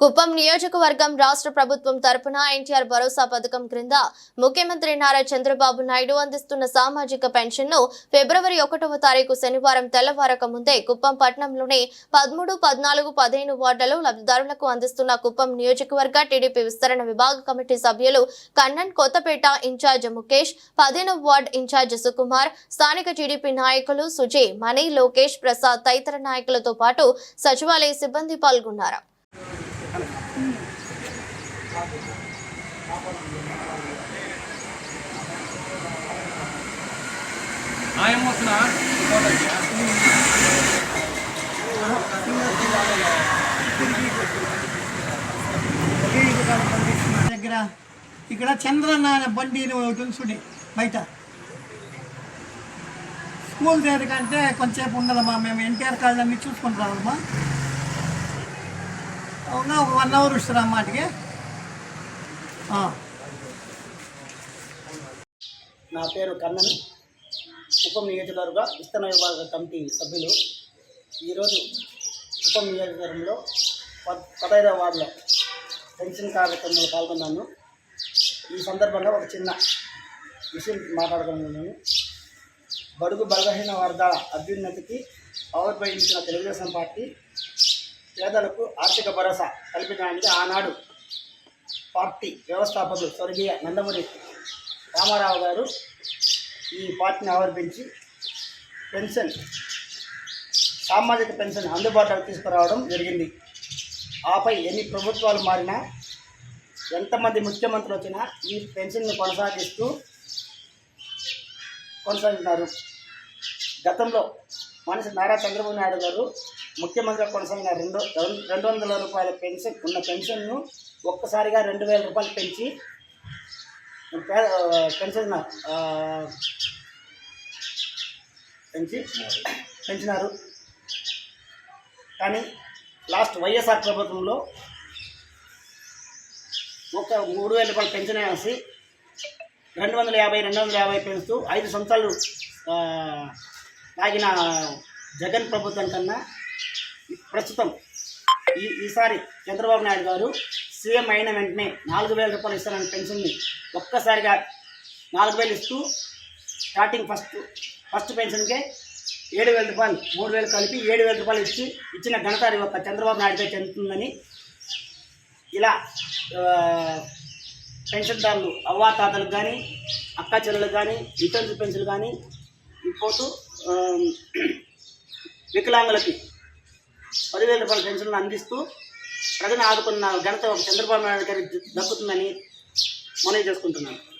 కుప్పం నియోజకవర్గం రాష్ట్ర ప్రభుత్వం తరపున ఎన్టీఆర్ భరోసా పథకం క్రింద ముఖ్యమంత్రి నారా చంద్రబాబు నాయుడు అందిస్తున్న సామాజిక పెన్షన్ను ఫిబ్రవరి ఒకటవ తారీఖు శనివారం తెల్లవారక ముందే కుప్పం పట్టణంలోని పదమూడు పద్నాలుగు పదిహేను వార్డులలో లబ్ధిదారులకు అందిస్తున్న కుప్పం నియోజకవర్గ టీడీపీ విస్తరణ విభాగ కమిటీ సభ్యులు కన్నన్ కొత్తపేట ఇన్ఛార్జ్ ముఖేష్ పదిహేను వార్డ్ ఇన్ఛార్జ్ సుకుమార్ స్థానిక టీడీపీ నాయకులు సుజయ్ మణి లోకేష్ ప్రసాద్ తదితర నాయకులతో పాటు సచివాలయ సిబ్బంది పాల్గొన్నారు. ఏమొస్తున్నా దగ్గర ఇక్కడ చంద్రన్న అనే బండి అని ఒకటి చూడండి బయట. స్కూల్ దగ్గర కంటే కొంచెంసేపు ఉండదమ్మా మేము ఎన్టీఆర్ కాలేజ్ అన్ని చూసుకుంటున్నామమ్మా రావాలమ్మా అవునా? ఒక వన్ అవర్ ఇస్తారా అమ్మాటికి ఆ. నా పేరు కన్నన్. ఉప నియోజకవర్గ విస్తరణ విభాగ కమిటీ సభ్యులు. ఈరోజు ఉప నియోజకవర్గంలో పద్ పదహైదవ వార్డులో పెన్షన్ కార్యక్రమంలో పాల్గొన్నాను. ఈ సందర్భంగా ఒక చిన్న విషయం మాట్లాడుకున్నాను బడుగు బలహీన వర్గాల అభ్యున్నతికి ఆవిర్భవించిన తెలుగుదేశం పార్టీ పేదలకు ఆర్థిక భరోసా కల్పించడానికి ఆనాడు పార్టీ వ్యవస్థాపకులు స్వర్గీయ నందమూరి రామారావు గారు ఈ పార్టీని ఆవిర్భించి పెన్షన్ సామాజిక పెన్షన్ అందుబాటులోకి తీసుకురావడం జరిగింది. ఆపై ఎన్ని ప్రభుత్వాలు మారినా ఎంతమంది ముఖ్యమంత్రులు వచ్చినా ఈ పెన్షన్ను కొనసాగిస్తూ కొనసాగుతున్నారు. గతంలో మనిషి నారా చంద్రబాబు నాయుడు గారు ముఖ్యమంత్రిగా కొనసాగిన రెండు రెండు వందల రూపాయల పెన్షన్ ఉన్న పెన్షన్ను ఒక్కసారిగా రెండు వేల రూపాయలు పెంచి పెన్షన్ పెంచి పెంచినారు. కానీ లాస్ట్ వైఎస్ఆర్ ప్రభుత్వంలో ఒక మూడు వేల రూపాయలు పెన్షన్ వేసి రెండు వందల యాభై రెండు వందల యాభై పెంచుతూ ఐదు సంవత్సరాలు ఆగిన జగన్ ప్రభుత్వం కన్నా ప్రస్తుతం ఈ ఈసారి చంద్రబాబు నాయుడు గారు సీఎం అయిన వెంటనే నాలుగు వేల రూపాయలు ఇస్తారని పెన్షన్ని ఒక్కసారిగా నాలుగు వేలు ఇస్తూ స్టార్టింగ్ ఫస్ట్ ఫస్ట్ పెన్షన్కే ఏడు వేల రూపాయలు మూడు వేలు కలిపి ఏడు వేల రూపాయలు ఇచ్చి ఇచ్చిన ఘనత ఒక చంద్రబాబు నాయుడుగా చెందుతుందని ఇలా పెన్షన్దారులు అవ్వాతాతలకు కానీ అక్క చెల్లెలకు కానీ వితంతు పెన్షన్లు కానీ పోతూ వికలాంగులకి పదివేల రూపాయల పెన్షన్లు అందిస్తూ ప్రజలను ఆదుకున్న ఘనత ఒక చంద్రబాబు నాయుడు గారికి దక్కుతుందని మనవి చేసుకుంటున్నాను.